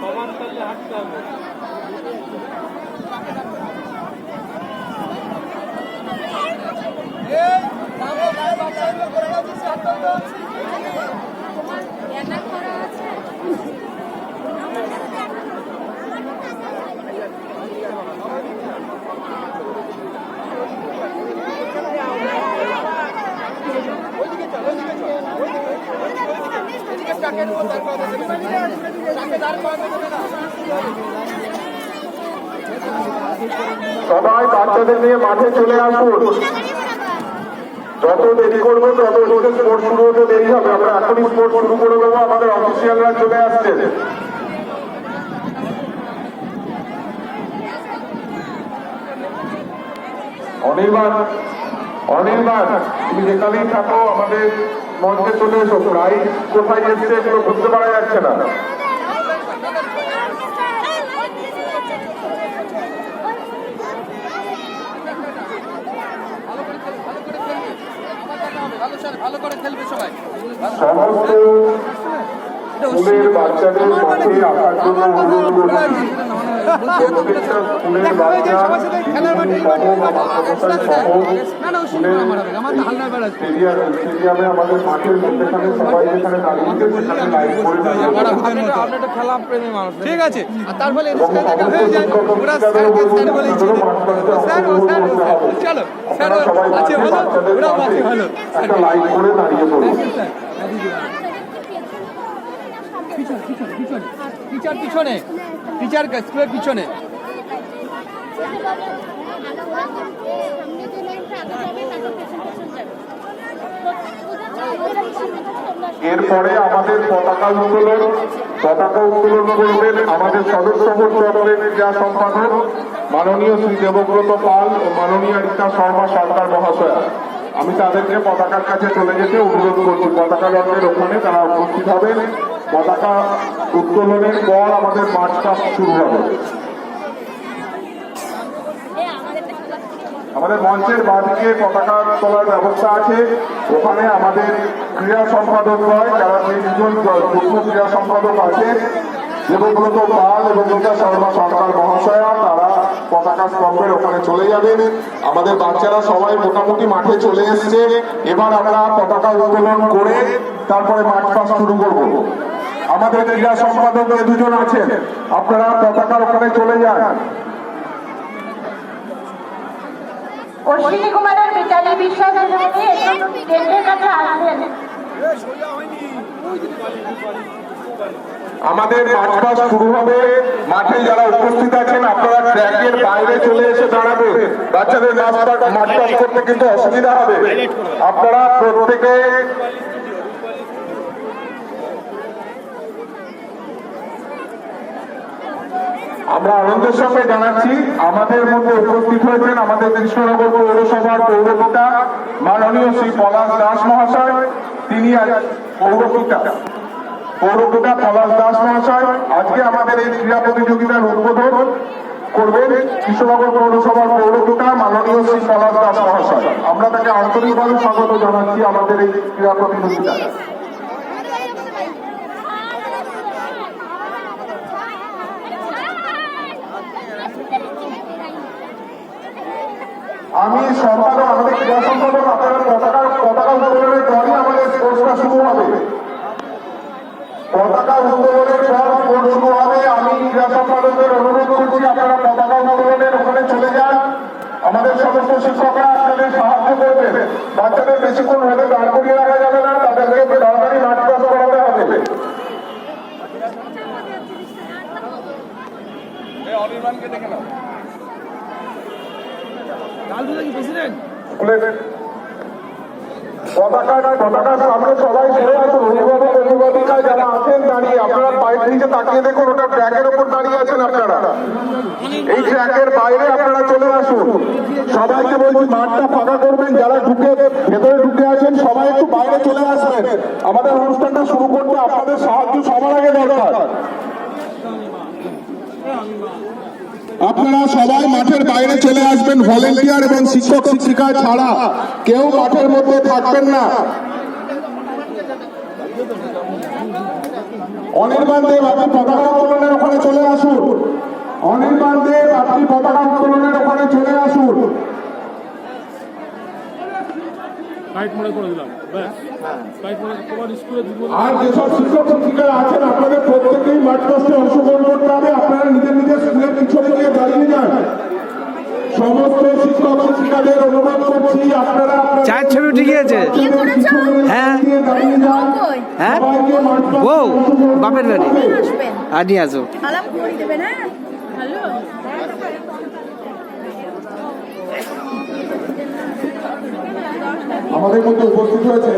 সমান তালে হাঁটতে হবে তোমার সবাই বাচ্চাদের নিয়ে মাঠে চলে আসুন। যত দেরি করব, তত হচ্ছে স্পোর্ট শুরু হতে দেরি হবে। আমরা এখনই স্পোর্ট শুরু করে দেবো। আমাদের অফিসিয়ালরা চলে আসছে অনির্বাণ অনির্বাণ, তুমি যেখানেই থাকো, আমাদের মঞ্চে চলে এসো প্রায় কোথায় এসছে এগুলো বুঝতে পারা যাচ্ছে না। ভালো করে খেলবে সবাই। স্কুলের বাচ্চাদের মাঠে আসার জন্য অনুরোধ করছি প্রত্যেকটা স্কুলের বাচ্চা স্টেডিয়াম আমাদের মাঠের মধ্যেখানে সবাই যেখানে সেখানে করে ঠিক আছে। আর তার ফলে চলো একটা করে দাঁড়িয়ে পড়ুন টিচার পিছনে টিচার স্কুলের পিছনে। এরপরে আমাদের পতাকা উত্তোলন পতাকা উত্তোলন করবেন আমাদের সদস্য চক্রের ক্রীড়া সম্পাদক, মাননীয় শ্রী দেবব্রত পাল ও মাননীয় রীতা শর্মা সরকার মহাশয়া। আমি তাদেরকে পতাকার কাছে চলে যেতে অনুরোধ করছি। পতাকা লগ্নের ওখানে তারা উপস্থিত হবেন। পতাকা উত্তোলনের পর আমাদের মার্চ পাস্ট শুরু হবে। আমাদের মঞ্চের বাদিকে পতাকা তোলার ব্যবস্থা আছে। ওখানে আমাদের ক্রীড়া সম্পাদক হয়, যারা দুজন যুগ্ম ক্রীড়া সম্পাদক আছে দেবব্রত পাল এবং রীতা শর্মা সরকার মহাশয়া, তারা পতাকা স্তম্ভের ওখানে চলে যাবেন। আমাদের বাচ্চারা সবাই মোটামুটি মাঠে চলে এসছে। এবার আমরা পতাকা উত্তোলন করে তারপরে মাঠ পাস শুরু করব। আমাদের ক্রীড়া সম্পাদক দুজন আছেন। আপনারা পতাকার ওখানে চলে যান। অশ্বিনী কুমারের মিতালি বিশ্বাস কাছে আমাদের শুরু হবে। মাঠে যারা উপস্থিত আছেন আপনারা ট্র্যাকের বাইরে চলে এসে দাঁড়াবে। বাচ্চাদের মাঠ পাস করতে কিন্তু অসুবিধা হবে। আপনারা প্রত্যেকে আমরা আনন্দের সঙ্গে জানাচ্ছি, আমাদের মধ্যে উপস্থিত হয়েছেন আমাদের কৃষ্ণনগর পৌরসভার পৌরপিতা মাননীয় শ্রী পলাশ দাস মহাশয়, তিনি আজ পৌরপিতা। পৌরপিতা পলাশ দাস মহাশয়, আজকে আমাদের এই ক্রীড়া প্রতিযোগিতার উদ্বোধন করবেন কৃষ্ণনগর পৌরসভার পৌরপিতা মাননীয় শ্রী পলাশ দাস মহাশয়। আমরা তাকে আন্তরিকভাবে স্বাগত জানাচ্ছি আমাদের এই ক্রীড়া প্রতিযোগিতায় আমি সম্পাদক আপনারা পতাকা পতাকা উত্তোলনের পরই আমাদের স্পোর্টসটা শুরু হবে। পতাকা উত্তোলনের পর স্পোর্ট শুরু হবে আমি ক্রীড়া সম্পাদকদের অনুরোধ করছি আপনারা পতাকা উত্তোলনের ওখানে চলে যান। আমাদের সমস্ত শিক্ষকরা আপনাদের সাহায্য করবেন বাচ্চাদের বেশিক্ষণ হলে দাঁড় করিয়ে রাখা যাবে না তাদেরকে দরকারি মাঠ করাতে হবে। অনির্বাণকে দেখে নাও। লাল কি প্রেসিডেন্ট? স্কুলের পতাকা পতাকার এই ট্র্যাকের বাইরে আপনারা চলে আসুন। সবাইকে বলছি, মাঠটা ফাঁকা করবেন, যারা ঢুকে ভেতরে ঢুকে আছেন, সবাই একটু বাইরে চলে আসবেন। আমাদের অনুষ্ঠানটা শুরু করতে আপনাদের সাহায্য সবার আগে দরকার। আপনারা সবাই মাঠের বাইরে চলে আসবেন ভলেন্টিয়ার এবং শিক্ষক শিক্ষিকা ছাড়া। কেউ মাঠের মধ্যে থাকবেন না। অনির্বাণ দেব, আপনি পতাকা উত্তোলনের ওখানে চলে আসুন। অনির্বাণ দেব, আপনি পতাকা উত্তোলনের ওখানে চলে আসুন। কাইট মোড়ে করে দিলাম ব্যাস। কাইট মোড়ে তোমার স্কুলে দিব আর যেসব শিক্ষক শিক্ষিকারা আছেন আপনাদের প্রত্যেকেই মাঠ কষ্টে অংশগ্রহণ করতে হবে। আপনারা নিজের নিজের স্কুলের পিছনে গিয়ে দাঁড়িয়ে যান। সমস্ত শিক্ষক শিক্ষিকাদের অনুরোধ করছি আপনারা চায়ের ছবি ঠিকই আছে। হ্যাঁ। হ্যাঁ? ও বাপের বাড়ি। আর নিয়ে আসো। হ্যাঁ হ্যালো? আমাদের মধ্যে উপস্থিত হয়েছে